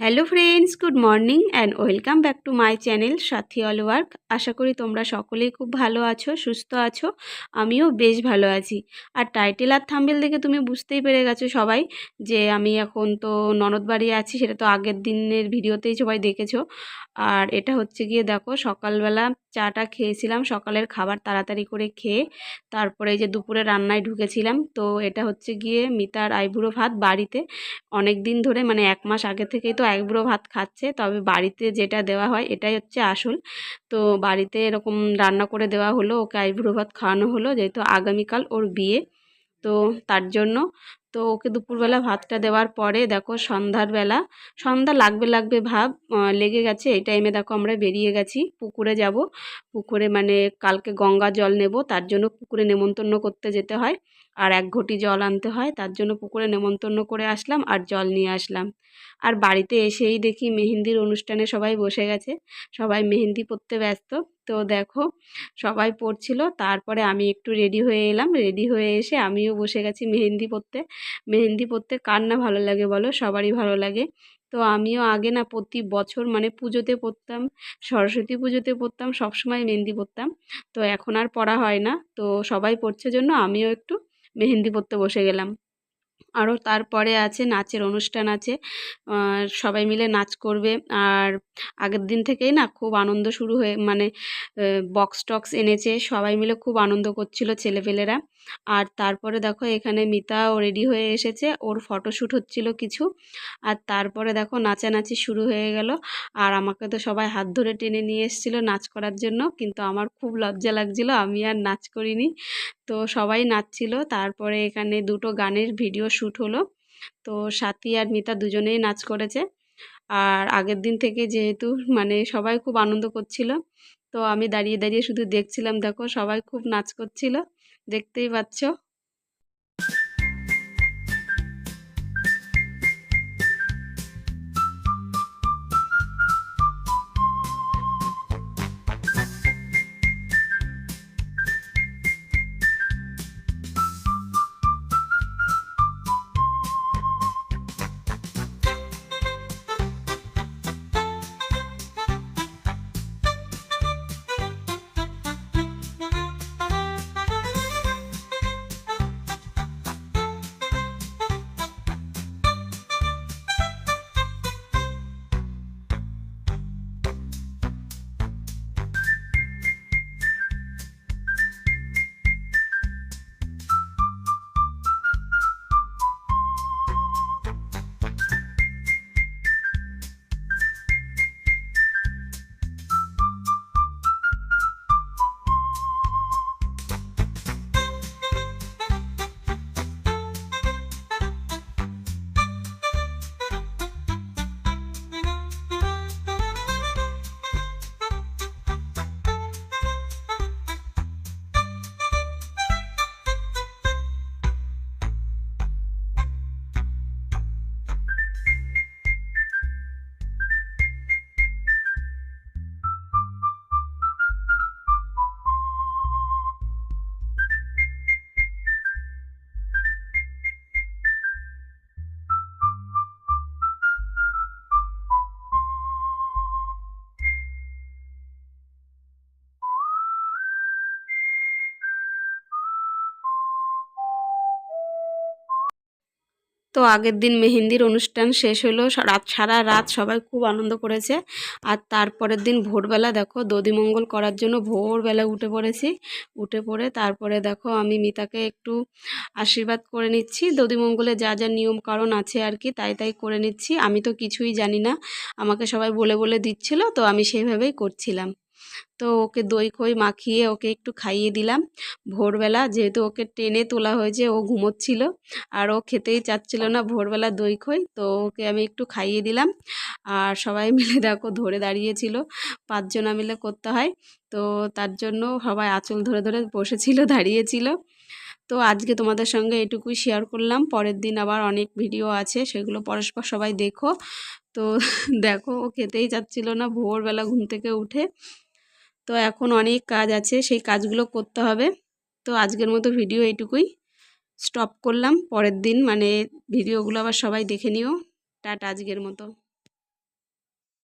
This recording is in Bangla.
Hello friends good morning and welcome back to my channel Sathi all work আশা করি তোমরা সকলেই খুব ভালো আছো, সুস্থ আছো, আমিও বেশ ভালো আছি। আর টাইটেল আর থাম্বেল দেখে তুমি বুঝতেই পেরে গেছো সবাই যে আমি এখন তো ননদ বাড়ি আছি, সেটা তো আগের দিনের ভিডিওতেই সবাই দেখেছ। আর এটা হচ্ছে গিয়ে দেখো সকালবেলা চাটা খেয়েছিলাম, সকালের খাবার তাড়াতাড়ি করে খেয়ে তারপরে যে দুপুরে রান্নায় ঢুকেছিলাম। তো এটা হচ্ছে গিয়ে মিতার আইবুড়ো ভাত বাড়িতে। অনেক দিন ধরে মানে এক মাস আগে থেকেই তো আইবুড়ো ভাত খাচ্ছে, তবে বাড়িতে যেটা দেওয়া হয় এটাই হচ্ছে আসল। তো বাড়িতে এরকম রান্না করে দেওয়া হলো, ওকে আইবুড়ো ভাত খাওয়ানো হলো, যেহেতু আগামীকাল ওর বিয়ে। তো তার জন্য তো ওকে দুপুরবেলা ভাতটা দেওয়ার পরে দেখো সন্ধ্যার বেলা, সন্ধ্যা লাগবে লাগবে ভাব লেগে গেছে। এই টাইমে দেখো আমরা বেরিয়ে গেছি, পুকুরে যাব। পুকুরে মানে কালকে গঙ্গা জল নেব, তার জন্য পুকুরে নেমন্তন্ন করতে যেতে হয়। আর এক ঘটি জল আনতে হয়, তার জন্য পুকুরে নেমন্তন্ন করে আসলাম আর জল নিয়ে আসলাম। আর বাড়িতে এসেই দেখি মেহেন্দির অনুষ্ঠানে সবাই বসে গেছে। সবাই মেহেন্দি পরতে ব্যস্ত। তো দেখো, সবাই পড়ছিল। তারপরে আমি একটু রেডি হয়ে এলাম। রেডি হয়ে এসে আমিও বসে গেছি মেহেন্দি পরতে। মেহেন্দি পরতে কার না ভালো লাগে বলো? সবারই ভালো লাগে। তো আমিও আগে না প্রতি বছর মানে পুজোতে পরতাম, সরস্বতী পুজোতে পরতাম, সবসময় মেহেন্দি পরতাম। তো এখন আর পড়া হয় না। তো সবাই পড়ছে জন্য আমিও একটু মেহেন্দি পরতে বসে গেলাম। আরও তারপরে আছে নাচের অনুষ্ঠান আছে। সবাই মিলে নাচ করবে। আর আগের দিন থেকেই না খুব আনন্দ শুরু হয়ে মানে বক্স টক্স এনেছে। সবাই মিলে খুব আনন্দ করছিল ছেলেপেলেরা। আর তারপরে দেখো এখানে মিতাও রেডি হয়ে এসেছে, ওর ফটোশ্যুট হচ্ছিল কিছু। আর তারপরে দেখো নাচানাচি শুরু হয়ে গেল। আর আমাকে তো সবাই হাত ধরে টেনে নিয়ে এসেছিল নাচ করার জন্য, কিন্তু আমার খুব লজ্জা লাগছিল, আমি আর নাচ করিনি। তো সবাই নাচছিল, তারপরে এখানে দুটো গানের ভিডিও শ্যুট হলো। তো সাথী আর মিতা দুজনেই নাচ করেছে। আর আগের দিন থেকে যেহেতু মানে সবাই খুব আনন্দ করছিল, তো আমি দাঁড়িয়ে দাঁড়িয়ে শুধু দেখছিলাম, দেখো সবাই খুব নাচ করছিল। দেখতেই পাচ্ছ। তো আগের দিন মেহেন্দির অনুষ্ঠান শেষ হলো রাত, সারা রাত সবাই খুব আনন্দ করেছে। আর তারপরের দিন ভোরবেলা দেখো, দদিমঙ্গল করার জন্য ভোরবেলা উঠে পড়েছি। উঠে পড়ে তারপরে দেখো আমি মিতাকে একটু আশীর্বাদ করে নিচ্ছি। দধিমঙ্গলে যা যা নিয়ম কারণ আছে আর কি, তাই তাই করে নিচ্ছি। আমি তো কিছুই জানি না। আমাকে সবাই বলে বলে দিচ্ছিল, তো আমি সেইভাবেই করছিলাম। তো ওকে দই খই মাখিয়ে ওকে একটু খাইয়ে দিলাম। ভোরবেলা যেহেতু ওকে টেনে তোলা হয়েছে, ও ঘুমোচ্ছিল আর ও খেতেই চাচ্ছিল না ভোরবেলা দই খই, তো ওকে আমি একটু খাইয়ে দিলাম। আর সবাই মিলে দেখো ধরে দাঁড়িয়েছিল, পাঁচজনা মিলে করতে হয়, তো তার জন্য সবাই আঁচল ধরে ধরে বসেছিল, দাঁড়িয়েছিল। তো আজকে তোমাদের সঙ্গে এটুকুই শেয়ার করলাম, পরের দিন আবার অনেক ভিডিও আছে, সেগুলো পরস্পর সবাই দেখো। তো দেখো ও খেতেই চাচ্ছিল না, ভোরবেলা ঘুম থেকে উঠে তো এখন অনেক কাজ আছে, সেই কাজগুলো করতে হবে। তো আজকের মতো ভিডিও এইটুকুই। স্টপ করলাম, পরের দিন মানে ভিডিওগুলো আবার সবাই দেখে নিও। টাটা আজকের মতো।